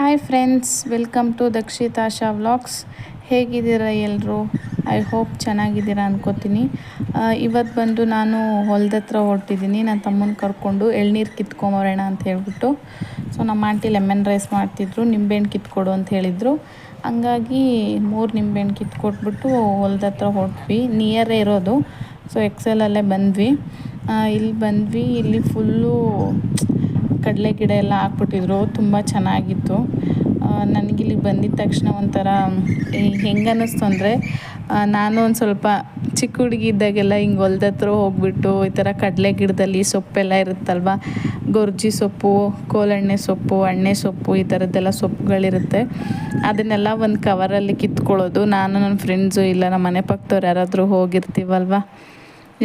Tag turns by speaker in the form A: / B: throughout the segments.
A: Hi friends welcome to Dakshitasha vlogs ಹೇಗಿದ್ದೀರಾ ಎಲ್ಲರೂ I hope ಚೆನ್ನಾಗಿದ್ದೀರಾ ಅನ್ಕೋತೀನಿ. ಇವತ್ತು ಬಂದು ನಾನು ಹೊಲ್ದ ಹತ್ರ ಹೊರಟಿದ್ದೀನಿ. ನನ್ನ ತಮ್ಮನ ಕರ್ಕೊಂಡು ಎಳ್ನೀರು ಕಿತ್ಕೊಂಬರೋಣ ಅಂತ ಹೇಳ್ಬಿಟ್ಟು. ಸೊ ನಮ್ಮ ಆಂಟಿ ಲೆಮನ್ ರೈಸ್ ಮಾಡ್ತಿದ್ರು, ನಿಂಬೆಹಣ್ಣು ಕಿತ್ಕೊಡು ಅಂತ ಹೇಳಿದರು. ಹಂಗಾಗಿ ಮೂರು ನಿಂಬೆಹಣ್ಣು ಕಿತ್ಕೊಟ್ಬಿಟ್ಟು ಹೊಲ್ದ ಹತ್ರ ಹೊರಟ್ವಿ. ನಿಯರೇ ಇರೋದು. ಸೊ ಎಕ್ಸೆಲಲ್ಲೇ ಬಂದ್ವಿ. ಇಲ್ಲಿ ಬಂದ್ವಿ. ಇಲ್ಲಿ ಫುಲ್ಲು ಕಡಲೆ ಗಿಡ ಎಲ್ಲ ಹಾಕ್ಬಿಟ್ಟಿದ್ರು, ತುಂಬ ಚೆನ್ನಾಗಿತ್ತು. ನನಗಿಲ್ಲಿ ಬಂದಿದ್ದ ತಕ್ಷಣ ಒಂಥರ ಹೆಂಗೆ ಅನ್ನಿಸ್ತು ಅಂದರೆ ನಾನು ಒಂದು ಸ್ವಲ್ಪ ಚಿಕ್ಕ ಹುಡುಗಿ ಇದ್ದಾಗೆಲ್ಲ ಹಿಂಗೆ ಹೊಲ್ದ ಹತ್ರ ಹೋಗ್ಬಿಟ್ಟು ಈ ಥರ ಕಡಲೆ ಗಿಡದಲ್ಲಿ ಸೊಪ್ಪೆಲ್ಲ ಇರುತ್ತಲ್ವ, ಗೊರ್ಜಿ ಸೊಪ್ಪು, ಕೋಲಣ್ಣೆ ಸೊಪ್ಪು, ಅಣ್ಣೆ ಸೊಪ್ಪು ಈ ಥರದ್ದೆಲ್ಲ ಸೊಪ್ಪುಗಳಿರುತ್ತೆ. ಅದನ್ನೆಲ್ಲ ಒಂದು ಕವರಲ್ಲಿ ಕಿತ್ಕೊಳ್ಳೋದು. ನಾನು ನನ್ನ ಫ್ರೆಂಡ್ಸು ಇಲ್ಲ ನಮ್ಮ ಮನೆ ಪಕ್ಕದವ್ರು ಯಾರಾದರೂ ಹೋಗಿರ್ತೀವಲ್ವ?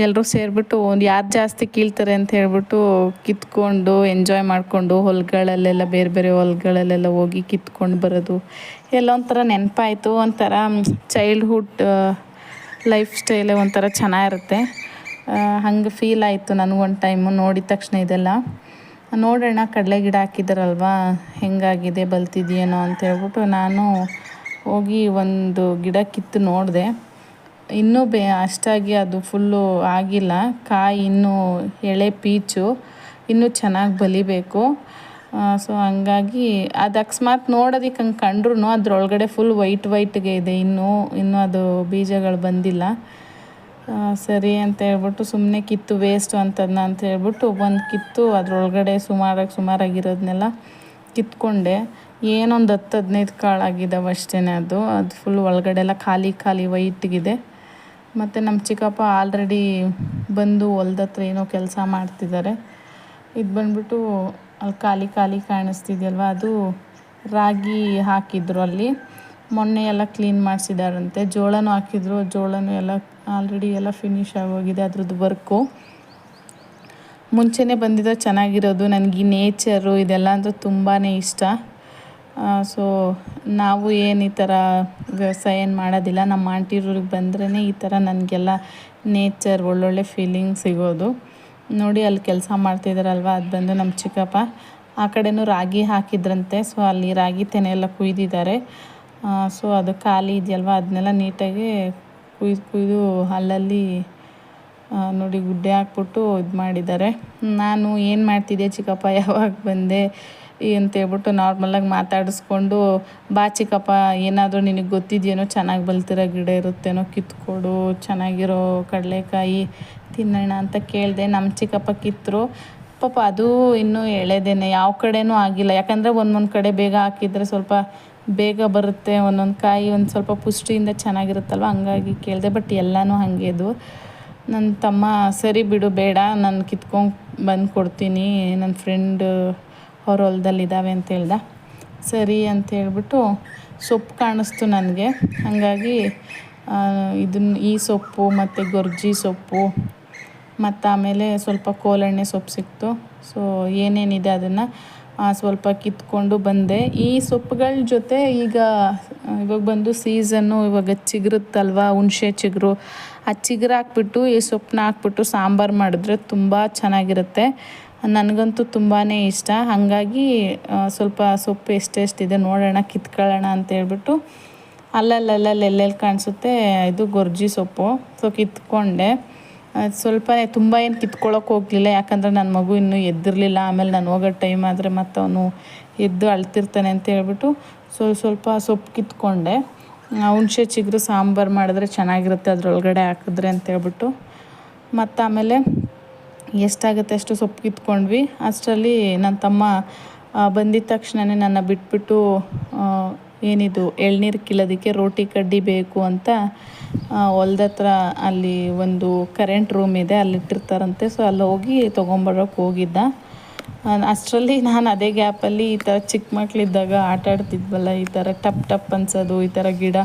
A: ಎಲ್ಲರೂ ಸೇರಿಬಿಟ್ಟು ಒಂದು ಯಾರು ಜಾಸ್ತಿ ಕೀಳ್ತಾರೆ ಅಂತ ಹೇಳ್ಬಿಟ್ಟು ಕಿತ್ಕೊಂಡು ಎಂಜಾಯ್ ಮಾಡಿಕೊಂಡು ಹೊಲಗಳಲ್ಲೆಲ್ಲ ಬೇರೆ ಬೇರೆ ಹೊಲಗಳಲ್ಲೆಲ್ಲ ಹೋಗಿ ಕಿತ್ಕೊಂಡು ಬರೋದು. ಎಲ್ಲ ಒಂಥರ ನೆನಪಾಯಿತು, ಒಂಥರ ಚೈಲ್ಡ್ಹುಡ್ ಲೈಫ್ ಸ್ಟೈಲ್ ಒಂಥರ ಚೆನ್ನಾಗಿರುತ್ತೆ. ಹಂಗೆ ಫೀಲ್ ಆಯಿತು ನನಗೊಂದು ಟೈಮು ನೋಡಿದ ತಕ್ಷಣ ಇದೆಲ್ಲ. ನೋಡೋಣ, ಕಡಲೆ ಗಿಡ ಹಾಕಿದಾರಲ್ವಾ, ಹೆಂಗಾಗಿದೆ, ಬಲ್ತಿದೆಯೇನೋ ಅಂತ ಹೇಳ್ಬಿಟ್ಟು ನಾನು ಹೋಗಿ ಒಂದು ಗಿಡ ಕಿತ್ತು ನೋಡಿದೆ. ಇನ್ನೂ ಬೇ, ಅಷ್ಟಾಗಿ ಅದು ಫುಲ್ಲು ಆಗಿಲ್ಲ. ಕಾಯಿ ಇನ್ನೂ ಎಳೆ ಪೀಚು, ಇನ್ನೂ ಚೆನ್ನಾಗಿ ಬಲಿಬೇಕು. ಸೊ ಹಂಗಾಗಿ ಅದು ಅಕಸ್ಮಾತ್ ನೋಡೋದಕ್ಕೆ ಹಂಗೆ ಕಂಡ್ರೂ ಅದರೊಳಗಡೆ ಫುಲ್ ವೈಟ್ ವೈಟ್ಗೆ ಇದೆ. ಇನ್ನೂ ಇನ್ನೂ ಅದು ಬೀಜಗಳು ಬಂದಿಲ್ಲ. ಸರಿ ಅಂತ ಹೇಳ್ಬಿಟ್ಟು ಸುಮ್ಮನೆ ಕಿತ್ತು ವೇಸ್ಟು ಅಂತದನ್ನ ಅಂತ ಹೇಳ್ಬಿಟ್ಟು ಒಂದು ಕಿತ್ತು ಅದರೊಳಗಡೆ ಸುಮಾರಾಗಿ ಸುಮಾರಾಗಿರೋದನ್ನೆಲ್ಲ ಕಿತ್ಕೊಂಡೆ. ಏನೊಂದು ಹತ್ತು ಹದಿನೈದು ಕಾಳಾಗಿದ್ದಾವೆ ಅಷ್ಟೇ ಅದು. ಅದು ಫುಲ್ ಒಳಗಡೆ ಎಲ್ಲ ಖಾಲಿ ಖಾಲಿ ವೈಟ್ಗಿದೆ. ಮತ್ತು ನಮ್ಮ ಚಿಕ್ಕಪ್ಪ ಆಲ್ರೆಡಿ ಬಂದು ಹೊಲ್ದ ಹತ್ರ ಏನೋ ಕೆಲಸ ಮಾಡ್ತಿದ್ದಾರೆ ಇದು ಬಂದ್ಬಿಟ್ಟು ಅಲ್ಲಿ ಖಾಲಿ ಖಾಲಿ ಕಾಣಿಸ್ತಿದೆಯಲ್ವ? ಅದು ರಾಗಿ ಹಾಕಿದ್ರು ಅಲ್ಲಿ. ಮೊನ್ನೆ ಎಲ್ಲ ಕ್ಲೀನ್ ಮಾಡಿಸಿದಾರಂತೆ. ಜೋಳನೂ ಹಾಕಿದ್ರು. ಜೋಳನೂ ಎಲ್ಲ ಆಲ್ರೆಡಿ ಎಲ್ಲ ಫಿನಿಶ್ ಆಗೋಗಿದೆ ಅದ್ರದ್ದು ವರ್ಕು ಮುಂಚೆನೇ ಬಂದಿದ್ದ ಚೆನ್ನಾಗಿರೋದು. ನನಗೆ ಈ ನೇಚರು ಇದೆಲ್ಲ ಅಂದರೆ ತುಂಬಾ ಇಷ್ಟ. ಸೊ ನಾವು ಏನು ಈ ಥರ ವ್ಯವಸಾಯ ಏನು ಮಾಡೋದಿಲ್ಲ. ನಮ್ಮ ಆಂಟಿರೂರಿಗೆ ಬಂದ್ರೇ ಈ ಥರ ನನಗೆಲ್ಲ ನೇಚರ್ ಒಳ್ಳೊಳ್ಳೆ ಫೀಲಿಂಗ್ ಸಿಗೋದು. ನೋಡಿ ಅಲ್ಲಿ ಕೆಲಸ ಮಾಡ್ತಿದ್ದಾರಲ್ವ ಅದು ಬಂದು ನಮ್ಮ ಚಿಕ್ಕಪ್ಪ. ಆ ಕಡೆನೂ ರಾಗಿ ಹಾಕಿದ್ರಂತೆ. ಸೊ ಅಲ್ಲಿ ರಾಗಿ ತೆನೆ ಎಲ್ಲ ಕುಯ್ದಿದ್ದಾರೆ. ಸೊ ಅದು ಖಾಲಿ ಇದೆಯಲ್ವ? ಅದನ್ನೆಲ್ಲ ನೀಟಾಗಿ ಕುಯ್ದು ಕುಯ್ದು ಅಲ್ಲಲ್ಲಿ ನೋಡಿ ಗುಡ್ಡೆ ಹಾಕ್ಬಿಟ್ಟು ಇದು ಮಾಡಿದ್ದಾರೆ. ನಾನು ಏನು ಮಾಡ್ತಿದ್ದೆ ಚಿಕ್ಕಪ್ಪ? ಯಾವಾಗ ಬಂದೆ? ಅಂತೇಳ್ಬಿಟ್ಟು ನಾರ್ಮಲಾಗಿ ಮಾತಾಡಿಸ್ಕೊಂಡು, ಬಾ ಚಿಕ್ಕಪ್ಪ, ಏನಾದರೂ ನಿನಗೆ ಗೊತ್ತಿದೆಯೇನೋ, ಚೆನ್ನಾಗಿ ಬಲ್ತಿರೋ ಗಿಡ ಇರುತ್ತೇನೋ, ಕಿತ್ಕೊಡು, ಚೆನ್ನಾಗಿರೋ ಕಡಲೆಕಾಯಿ ತಿನ್ನೋಣ ಅಂತ ಕೇಳಿದೆ. ನಮ್ಮ ಚಿಕ್ಕಪ್ಪ ಕಿತ್ತರು ಪಾಪ ಅದು ಇನ್ನೂ ಎಳೆದೇನೆ, ಯಾವ ಕಡೆನೂ ಆಗಿಲ್ಲ. ಯಾಕಂದರೆ ಒಂದೊಂದು ಕಡೆ ಬೇಗ ಹಾಕಿದರೆ ಸ್ವಲ್ಪ ಬೇಗ ಬರುತ್ತೆ, ಒಂದೊಂದು ಕಾಯಿ ಒಂದು ಸ್ವಲ್ಪ ಪುಷ್ಟಿಯಿಂದ ಚೆನ್ನಾಗಿರುತ್ತಲ್ವ? ಹಂಗಾಗಿ ಕೇಳಿದೆ, ಬಟ್ ಎಲ್ಲನೂ ಹಾಗೆ ಅದು ನನ್ನ ತಮ್ಮ, ಸರಿ ಬಿಡು, ಬೇಡ, ನಾನು ಕಿತ್ಕೊಂಡು ಬಂದು ಕೊಡ್ತೀನಿ ನನ್ನ ಫ್ರೆಂಡ್ ಅವ್ರ ಹೊಲದಲ್ಲಿದ್ದಾವೆ ಅಂತ ಹೇಳ್ದ. ಸರಿ ಅಂತ ಹೇಳ್ಬಿಟ್ಟು ಸೊಪ್ಪು ಕಾಣಿಸ್ತು ನನಗೆ. ಹಾಗಾಗಿ ಇದನ್ನ ಈ ಸೊಪ್ಪು ಮತ್ತು ಗೊರ್ಜಿ ಸೊಪ್ಪು, ಮತ್ತು ಆಮೇಲೆ ಸ್ವಲ್ಪ ಕೋಲೆಣ್ಣೆ ಸೊಪ್ಪು ಸಿಕ್ತು. ಸೊ, ಏನೇನಿದೆ ಅದನ್ನು ಸ್ವಲ್ಪ ಕಿತ್ಕೊಂಡು ಬಂದೆ. ಈ ಸೊಪ್ಪುಗಳ ಜೊತೆ ಈಗ, ಇವಾಗ ಬಂದು ಸೀಸನ್ನು ಇವಾಗ ಚಿಗುರುತ್ತಲ್ವ, ಹುಣಸೆ ಚಿಗುರು ಆ ಚಿಗುರು ಹಾಕ್ಬಿಟ್ಟು ಈ ಸೊಪ್ಪನ್ನ ಹಾಕ್ಬಿಟ್ಟು ಸಾಂಬಾರು ಮಾಡಿದ್ರೆ ತುಂಬ ಚೆನ್ನಾಗಿರುತ್ತೆ. ನನಗಂತೂ ತುಂಬಾ ಇಷ್ಟ. ಹಾಗಾಗಿ ಸ್ವಲ್ಪ ಸೊಪ್ಪು ಎಷ್ಟೆಷ್ಟಿದೆ ನೋಡೋಣ, ಕಿತ್ಕೊಳ್ಳೋಣ ಅಂತ ಹೇಳ್ಬಿಟ್ಟು ಅಲ್ಲಲ್ಲಲ್ಲಿ ಎಲ್ಲೆಲ್ಲಿ ಕಾಣಿಸುತ್ತೆ, ಇದು ಗೊರ್ಜಿ ಸೊಪ್ಪು. ಸೊ ಕಿತ್ಕೊಂಡೆ. ಸ್ವಲ್ಪ ತುಂಬ ಏನು ಕಿತ್ಕೊಳ್ಳೋಕೆ ಹೋಗಲಿಲ್ಲ. ಯಾಕಂದರೆ ನನ್ನ ಮಗು ಇನ್ನೂ ಎದ್ದಿರಲಿಲ್ಲ. ಆಮೇಲೆ ನಾನು ಹೋಗೋ ಟೈಮ್ ಆದರೆ ಮತ್ತು ಅವನು ಎದ್ದು ಅಳ್ತಿರ್ತಾನೆ ಅಂತ ಹೇಳ್ಬಿಟ್ಟು ಸೊ, ಸ್ವಲ್ಪ ಸೊಪ್ಪು ಕಿತ್ಕೊಂಡೆ. ಹುಣಸೆ ಚಿಗುರು ಸಾಂಬಾರು ಮಾಡಿದ್ರೆ ಚೆನ್ನಾಗಿರುತ್ತೆ ಅದರೊಳಗಡೆ ಹಾಕಿದ್ರೆ ಅಂತ ಹೇಳ್ಬಿಟ್ಟು. ಮತ್ತು ಆಮೇಲೆ ಎಷ್ಟಾಗುತ್ತೆ ಅಷ್ಟು ಸೊಪ್ಪು ಕಿತ್ಕೊಂಡ್ವಿ. ಅಷ್ಟರಲ್ಲಿ ನನ್ನ ತಮ್ಮ ಬಂದಿದ ತಕ್ಷಣವೇ ನನ್ನ ಬಿಟ್ಬಿಟ್ಟು ಏನಿದು, ಎಳ್ನೀರು ಕೀಳೋದಕ್ಕೆ ರೋಟಿ ಕಡ್ಡಿ ಬೇಕು ಅಂತ ಹೊಲ್ದ ಹತ್ರ ಅಲ್ಲಿ ಒಂದು ಕರೆಂಟ್ ರೂಮ್ ಇದೆ, ಅಲ್ಲಿ ಇಟ್ಟಿರ್ತಾರಂತೆ. ಸೊ, ಅಲ್ಲಿ ಹೋಗಿ ತೊಗೊಂಬರೋಕೆ ಹೋಗಿದ್ದ. ಅಷ್ಟರಲ್ಲಿ ನಾನು ಅದೇ ಗ್ಯಾಪಲ್ಲಿ ಈ ಥರ ಚಿಕ್ಕ ಮಕ್ಕಳಿದ್ದಾಗ ಆಟ ಆಡ್ತಿದ್ವಲ್ಲ, ಈ ಥರ ಟಪ್ ಟಪ್ ಅನ್ಸೋದು, ಈ ಥರ ಗಿಡ.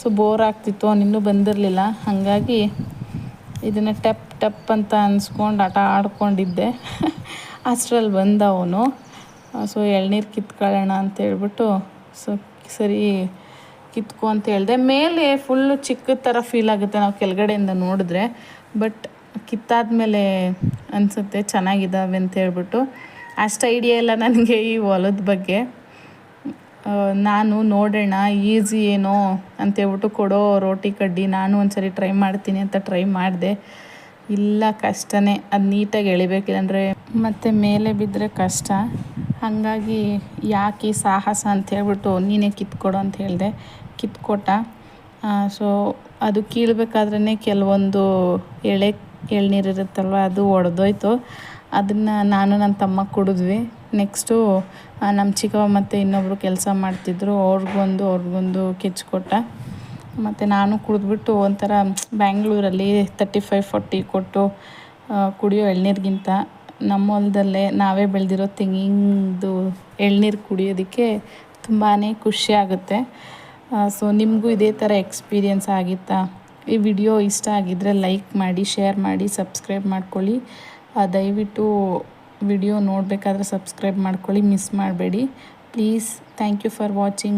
A: ಸೊ, ಬೋರ್ ಆಗ್ತಿತ್ತು ಅವನಿನ್ನೂ ಬಂದಿರಲಿಲ್ಲ. ಹಾಗಾಗಿ ಇದನ್ನು ಟಪ್ ಟಪ್ ಅಂತ ಅನ್ಸ್ಕೊಂಡು ಆಟ ಆಡ್ಕೊಂಡಿದ್ದೆ. ಅಷ್ಟರಲ್ಲಿ ಬಂದ ಅವನು ಸೊ ಎಳ್ನೀರು ಕಿತ್ಕೊಳ್ಳೋಣ ಅಂತ ಹೇಳ್ಬಿಟ್ಟು ಸೊ ಸರಿ ಕಿತ್ಕೊ ಅಂತ ಹೇಳಿದೆ. ಮೇಲೆ ಫುಲ್ಲು ಚಿಕ್ಕ ಥರ ಫೀಲ್ ಆಗುತ್ತೆ ನಾವು ಕೆಳಗಡೆಯಿಂದ ನೋಡಿದ್ರೆ. ಬಟ್ ಕಿತ್ತಾದ್ಮೇಲೆ ಅನಿಸುತ್ತೆ ಚೆನ್ನಾಗಿದ್ದಾವೆ ಅಂತ ಹೇಳ್ಬಿಟ್ಟು. ಅಷ್ಟು ಐಡಿಯಾ ಇಲ್ಲ ನನಗೆ ಈ ಹೊಲದ ಬಗ್ಗೆ. ನಾನು ನೋಡೋಣ ಈಸಿ ಏನೋ ಅಂತೇಳ್ಬಿಟ್ಟು ಕೊಡೋ ರೋಟಿ ಕಡ್ಡಿ ನಾನು ಒಂದ್ಸರಿ ಟ್ರೈ ಮಾಡ್ತೀನಿ ಅಂತ ಟ್ರೈ ಮಾಡಿದೆ. ಇಲ್ಲ ಕಷ್ಟನೇ, ಅದು ನೀಟಾಗಿ ಎಳಿಬೇಕಿಲ್ಲ ಮತ್ತೆ ಮೇಲೆ ಬಿದ್ದರೆ ಕಷ್ಟ. ಹಾಗಾಗಿ ಯಾಕೆ ಸಾಹಸ ಅಂತ ಹೇಳ್ಬಿಟ್ಟು ನೀನೇ ಕಿತ್ಕೊಡು ಅಂತ ಹೇಳಿದೆ, ಕಿತ್ಕೊಟ್ಟ. ಸೊ ಅದು ಕೀಳ್ಬೇಕಾದ್ರೇ ಕೆಲವೊಂದು ಎಳೆ, ಎಳ್ನೀರು ಇರುತ್ತಲ್ವ, ಅದು ಒಡೆದೋಯ್ತು. ಅದನ್ನು ನಾನು ನನ್ನ ತಮ್ಮ ಕುಡಿದ್ವಿ. ನೆಕ್ಸ್ಟು ನಮ್ಮ ಚಿಕ್ಕವ್ವ ಮತ್ತು ಇನ್ನೊಬ್ಬರು ಕೆಲಸ ಮಾಡ್ತಿದ್ರು, ಅವ್ರಿಗೊಂದು ಅವ್ರಿಗೊಂದು ಕೆಚ್ಕೊಟ್ಟ. ಮತ್ತು ನಾನು ಕುಡಿದ್ಬಿಟ್ಟು ಒಂಥರ ಬ್ಯಾಂಗ್ಳೂರಲ್ಲಿ ತರ್ಟಿ ಫೈವ್ ಫೋರ್ಟಿ ಕೊಟ್ಟು ಕುಡಿಯೋ ಎಳ್ನೀರಿಗಿಂತ ನಮ್ಮ ಹೊಲದಲ್ಲೇ ನಾವೇ ಬೆಳೆದಿರೋ ತೆಂಗಿಂದು ಎಳ್ನೀರು ಕುಡಿಯೋದಕ್ಕೆ ತುಂಬಾ ಖುಷಿ ಆಗುತ್ತೆ. ಸೊ ನಿಮಗೂ ಇದೇ ಥರ ಎಕ್ಸ್ಪೀರಿಯೆನ್ಸ್ ಆಗಿತ್ತಾ? ಈ ವಿಡಿಯೋ ಇಷ್ಟ ಆಗಿದ್ದರೆ ಲೈಕ್ ಮಾಡಿ ಶೇರ್ ಮಾಡಿ ಸಬ್ಸ್ಕ್ರೈಬ್ ಮಾಡ್ಕೊಳ್ಳಿ. ದಯವಿಟ್ಟು ವಿಡಿಯೋ ನೋಡಬೇಕಾದ್ರೆ ಸಬ್ಸ್ಕ್ರೈಬ್ ಮಾಡ್ಕೊಳ್ಳಿ ಮಿಸ್ ಮಾಡಬೇಡಿ. Please thank you for watching